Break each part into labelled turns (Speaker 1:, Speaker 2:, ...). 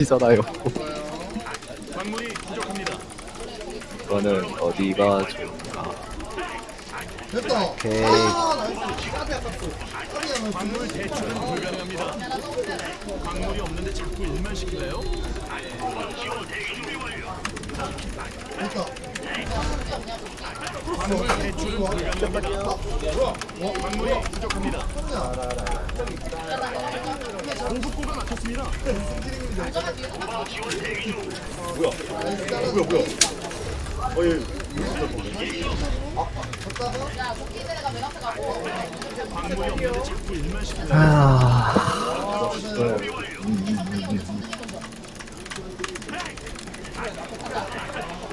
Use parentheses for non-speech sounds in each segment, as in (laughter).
Speaker 1: 이잖아요.
Speaker 2: 광물이 부족합니다.
Speaker 1: 이거는 어디가 좋을까?
Speaker 3: 됐다.
Speaker 4: 오케이.
Speaker 3: 아, 나이스. 까비 아깝고. 까비 안
Speaker 2: 광물 대출은 불가능합니다. 광물이 없는데 자꾸 일만 시킬래요?
Speaker 3: 됐다.
Speaker 2: 광물 대출은 불가능합니다. 광물이 부족합니다. 공급고가 광물이 없는데 자꾸 일만 시킬래요?
Speaker 1: 아,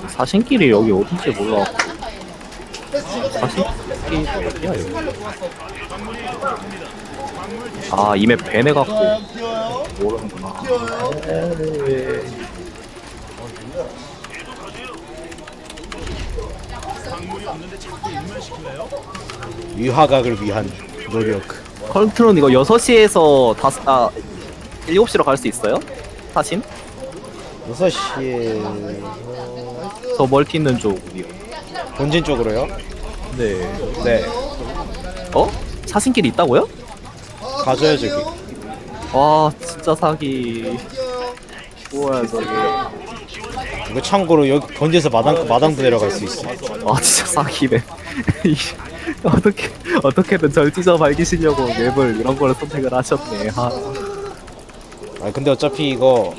Speaker 1: 사신길이 여기 어딘지 몰라. 사신길이 어디야 여기? 아 이맵 배내 갖고
Speaker 3: 귀여워요.
Speaker 1: 모르는구나. 에이.
Speaker 2: 시킬래요?
Speaker 4: 위화각을 위한 노력.
Speaker 1: 컨트롤 이거 6시에서 다섯 아 7시로 갈 수 있어요? 사신?
Speaker 4: 6시에
Speaker 1: 저 멀티 있는 쪽이요.
Speaker 4: 본진 쪽으로요?
Speaker 1: 네.
Speaker 4: 네.
Speaker 1: 어? 사신길이 있다고요?
Speaker 3: 아,
Speaker 4: 가져요,
Speaker 3: 귀여워요.
Speaker 1: 와 진짜 사기. 뭐야 저게.
Speaker 4: 이거 참고로 여기 본진에서 마당 마당도 내려갈 수 있어.
Speaker 1: 아 진짜 사기네. (laughs) 이- 어떻게 어떻게든 절 찢어 밝히시려고 맵을 이런 걸 선택을 하셨네. 아,
Speaker 4: 아 근데 어차피 이거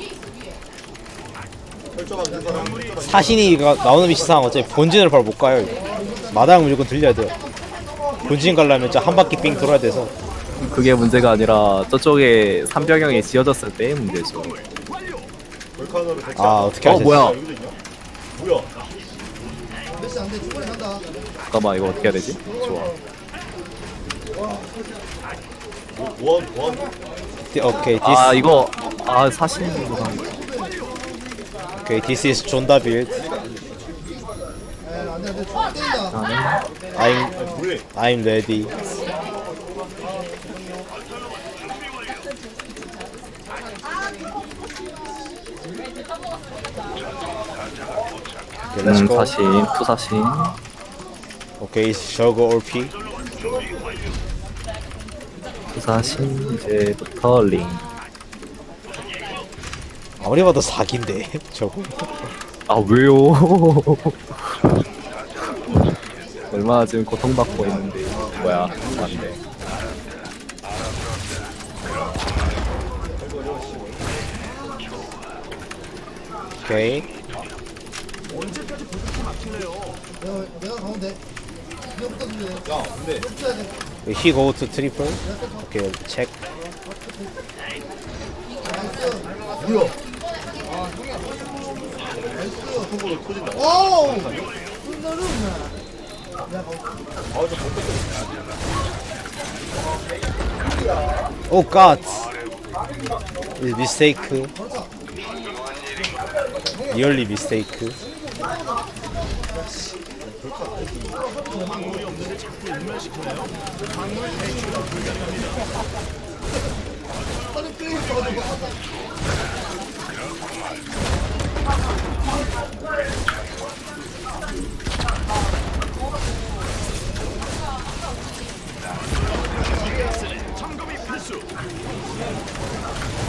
Speaker 4: 사신이 가 나오는 위치상 어차피 본진을 바로 못 가요. 이거. 마당 무조건 들려야 돼요. 본진 가려면 진짜 한 바퀴 삥 돌아야 돼서.
Speaker 1: 그게 문제가 아니라 저쪽에 삼병형이 지어졌을 때의 문제죠.
Speaker 4: 아 어떻게
Speaker 1: 어
Speaker 4: 하셨지?
Speaker 1: 뭐야?
Speaker 3: 몇시 안 돼. 충분히 간다.
Speaker 1: 잠깐만 이거 어떻게 해야 되지? 좋아.
Speaker 4: 디- 오케이 디스
Speaker 1: 아 이거 아 거.
Speaker 4: 오케이 디스 is 존 다 빌드.
Speaker 3: 에, 안 돼, 안 돼. 충분히 때린다.
Speaker 1: 나는
Speaker 4: I'm I'm ready. 오케이,
Speaker 1: 음,
Speaker 4: go.
Speaker 1: 사신 투사신.
Speaker 4: 오케이, 저거 올피.
Speaker 1: 투사신 이제부터 링.
Speaker 4: 아무리 봐도 사기인데 (laughs) 저거.
Speaker 1: 아 왜요? (laughs) 얼마나 지금 고통받고 있는데 뭐야 안 돼
Speaker 4: 오케이.
Speaker 3: 내가, 내가 가운데. 이거부터 줄래. 야, 근데. 이거 줘야 돼.
Speaker 4: He go to triple. 오케이, 체크.
Speaker 3: 와우! 끝나는
Speaker 4: 오 갓. Is mistake. Nearly mistake.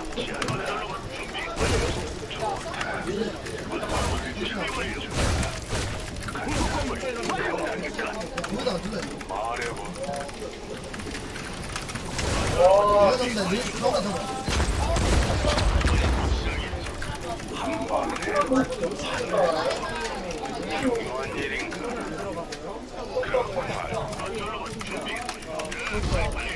Speaker 3: 내가 잡는다. 니 가운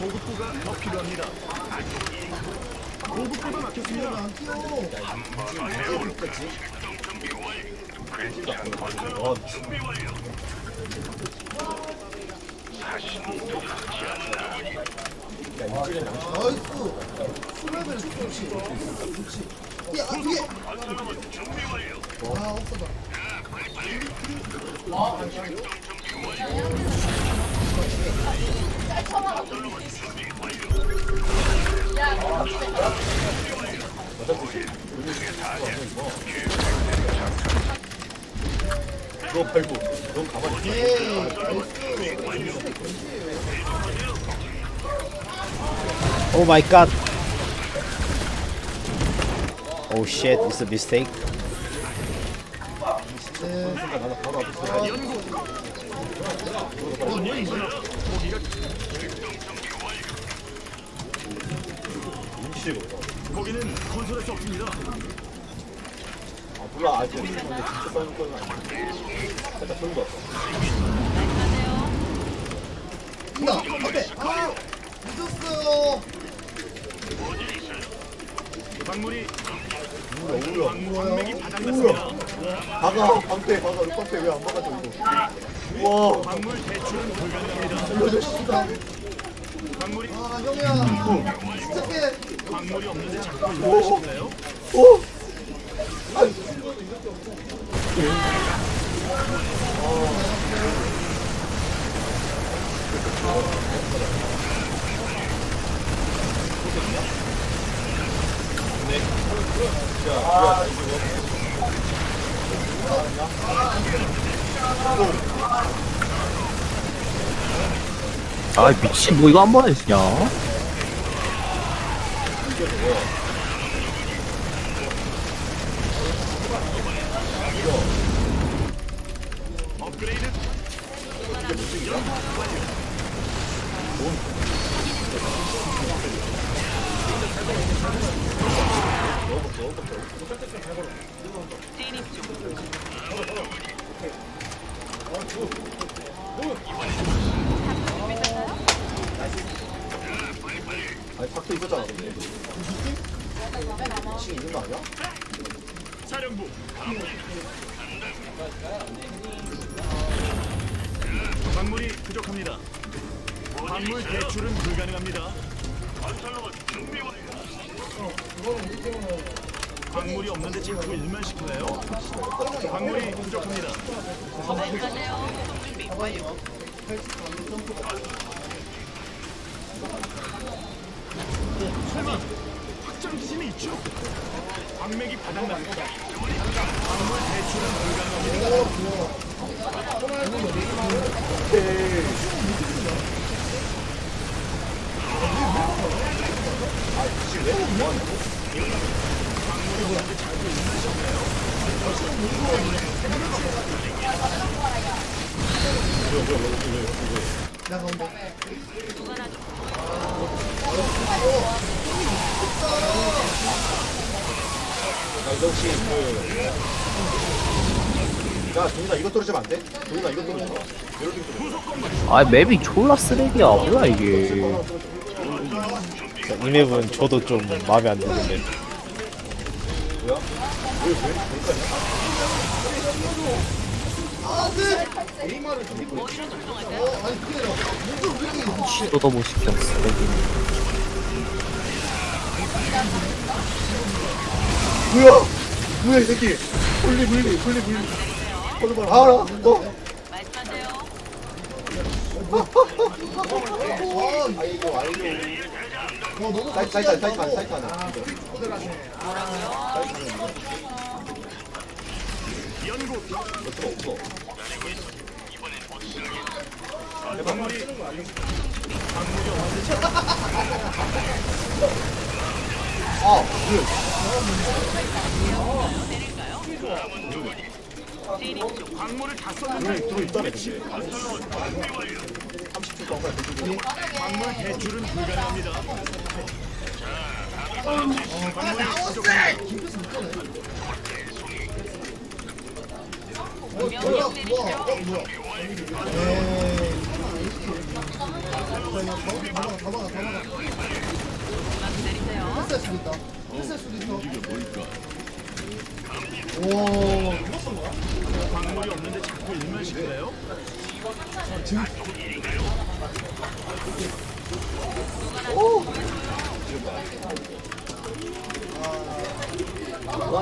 Speaker 2: 보급부가 더 필요합니다. 보급부가 막혔습니다.
Speaker 3: 안 뛰어. 뒤에. 아, 없어다.
Speaker 5: 너 팔고 넌 가만히 있어
Speaker 4: 오 마이 갓. 오 쉣, it's a mistake.
Speaker 2: 거기는 건설할 수 없습니다.
Speaker 5: 아 몰라 아직 근데 진짜 싸우는 건 아니야 살짝 소름 돋았어
Speaker 3: 나 앞에. 아, 늦었어요.
Speaker 2: 광물이
Speaker 5: 우울해
Speaker 2: 광맥이 바닥났습니다.
Speaker 5: 박아 방패 박아 룩방패 왜안 박아줘 이거 우와
Speaker 2: 광물 대출은 불가능합니다.
Speaker 5: 살려줘 씨발
Speaker 2: 광물이
Speaker 3: 아, 형이야. 시작해.
Speaker 2: 광물이 없는데 자꾸 일만 시키나요?
Speaker 5: 오
Speaker 1: 아 미친 뭐 이거 한 번에 쓰냐?
Speaker 2: 업그레이드
Speaker 5: 아니 박패 있었잖아 근데 지금 있는 거 아니야?
Speaker 2: 사령부 광물이 부족합니다. 광물 대출은 불가능합니다. 광물이 없는데 자꾸 일만 시키나요? 광물이 부족합니다. 설마 확장 기심이 있죠? 광맥이 바닥났습니다. 광물 대출은 불가능합니다.
Speaker 5: 아
Speaker 1: 맵이 졸라 쓰레기야 뭐야 이게
Speaker 4: 이 맵은 저도 좀 마음에 안 드는데.
Speaker 1: 시도도 못 시켜 쓰레기
Speaker 5: 뭐야? 뭐야 이 새끼? 분리 분리 분리 분리. 알아 너
Speaker 3: 아,
Speaker 5: 아이고 아이고.
Speaker 3: 와, 너무
Speaker 5: 사이트 사이트 사이트
Speaker 3: 한다고.
Speaker 5: 사이트 하나 연구.
Speaker 6: 어쩔 없어.
Speaker 5: 광물이
Speaker 6: 아, 그래.
Speaker 5: 광물을 다
Speaker 6: 들어,
Speaker 5: 썼는데
Speaker 6: 들어 있다
Speaker 5: 광물 대출은 불가능합니다.
Speaker 7: 어, 어. 자, 이거 다 막아, 다 막아, 다 막아. 패스할 수도 있어. 오, 이거 쓴 거야?
Speaker 5: 광물이 없는데 자꾸 일만 시킬래요?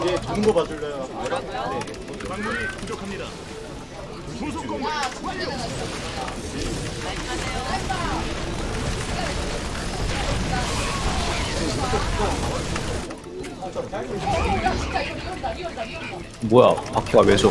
Speaker 6: 얘 도는 거 봐줄래요? 네.
Speaker 5: 광물이 부족합니다. 후속 건물
Speaker 1: 뭐야 바퀴가 왜 줘?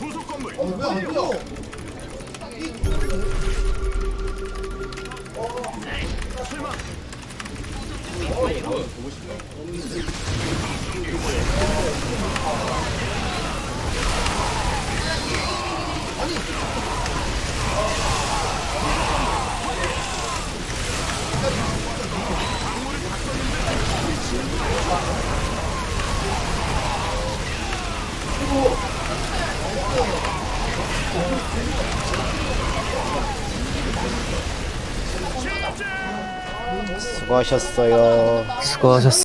Speaker 5: 후속 건물
Speaker 7: 어, 왜안 떠?
Speaker 5: 설마
Speaker 4: 수고하셨어요.
Speaker 1: 수고하셨습니다.